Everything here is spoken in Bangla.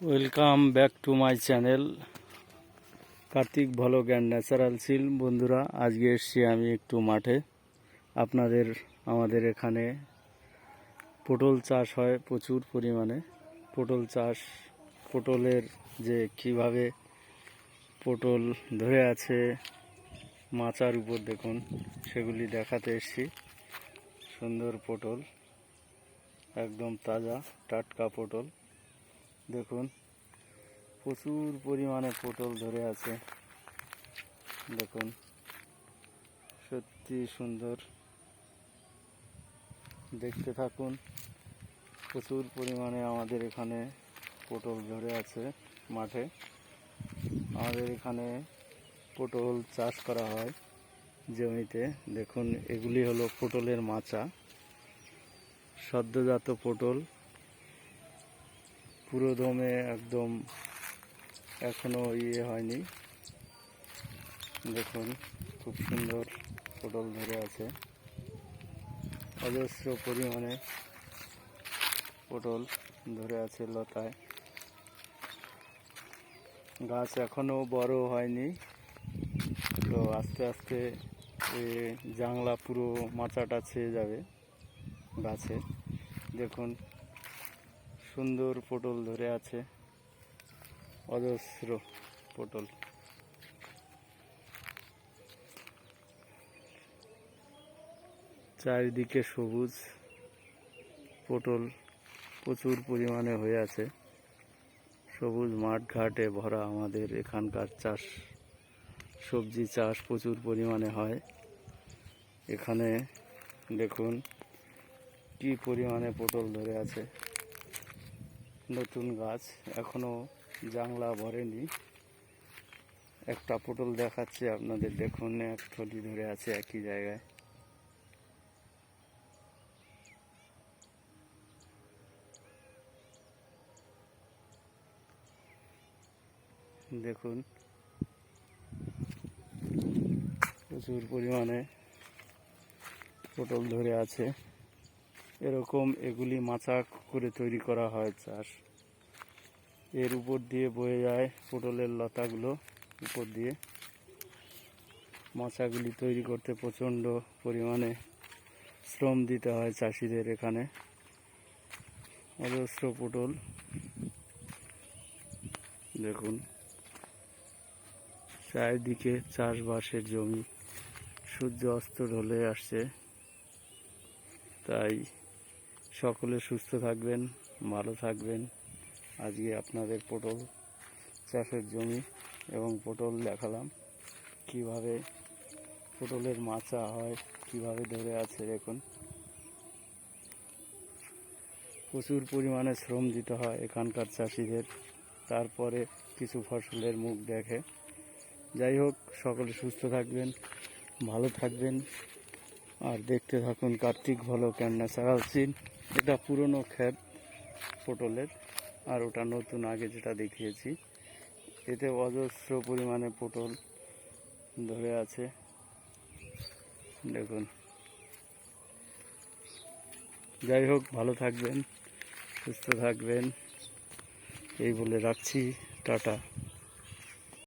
Welcome back to my channel Kartik vlog and natural seal বন্ধুরা, আজকে এসছি আমি একটু মাঠে। আপনাদের, আমাদের এখানে পটল চাষ হয় প্রচুর পরিমাণে। পটল চাষ, পটলের যে কীভাবে পটল ধরে আছে, মাচার উপর দেখুন, সেগুলি দেখাতে এসছি। সুন্দর পটল, একদম তাজা, টাটকা পটল। দেখুন, প্রচুর পরিমাণে পটল ধরে আছে। দেখুন সত্যি সুন্দর। দেখতে থাকুন, প্রচুর পরিমাণে আমাদের এখানে পটল ধরে আছে মাঠে। আমাদের এখানে পটল চাষ করা হয় জমিতে। দেখুন, এগুলি হলো পটলের মাচা। সদ্যজাত পটল। পুরো দমে একদম এখনও ইয়ে হয়নি। দেখুন, খুব সুন্দর পটল ধরে আছে। অজস্র পরিমাণে পটল ধরে আছে লতায়। গাছ এখনও বড় হয়নি। তো আস্তে আস্তে জাংলা পুরো মাচাটা ছেয়ে যাবে গাছে। দেখুন সুন্দর পটল ধরে আছে। অজস্র পটল। চারিদিকে সবুজ পটল প্রচুর পরিমাণে হয়ে আছে। সবুজ মাঠ ঘাটে ভরা আমাদের এখানকার চাষ, সবজি চাষ প্রচুর পরিমাণে হয়। এখানে দেখুন কি পরিমাণে পটল ধরে আছে। নতুন গাছ। এখনও জাংলা ভরেনি। একটা পটল দেখাচ্ছে আপনাদের। দেখুন, এক থলি ধরে আছে একই জায়গায়। দেখুন, প্রচুর পরিমাণে পটল ধরে আছে। এরকম এগুলি মাচা করে তৈরি করা হয় চাষ। এর উপর দিয়ে বয়ে যায় পটলের লতাগুলো, উপর দিয়ে। মাচাগুলি তৈরি করতে প্রচণ্ড পরিমাণে শ্রম দিতে হয় চাষিদের এখানে। অজস্র পটল। দেখুন, চারিদিকে চাষবাসের জমি। সূর্য অস্ত ঢলে আসছে। তাই সকলে সুস্থ থাকবেন, ভালো থাকবেন। আজকে আপনাদের পটল চাষের জমি এবং পটল দেখালাম। কীভাবে পটলের মাচা হয়, কীভাবে ধরে আছে দেখুন। প্রচুর পরিমাণে শ্রম দিতে হয় এখানকার চাষিদের। তারপরে কিছু ফসলের মুখ দেখে। যাই হোক, সকলে সুস্থ থাকবেন, ভালো থাকবেন। আর দেখতে থাকুন কার্তিক ভালো ক্যান ন্যাচারাল সিন এটা পুরনো ক্ষেত পটলের। আর ওটা নতুন, আগে যেটা দেখিয়েছি। এতে অজস্র পরিমাণে পটল ধরে আছে। দেখুন। যাই হোক, ভালো থাকবেন, সুস্থ থাকবেন। এই বলে রাখছি, টাটা।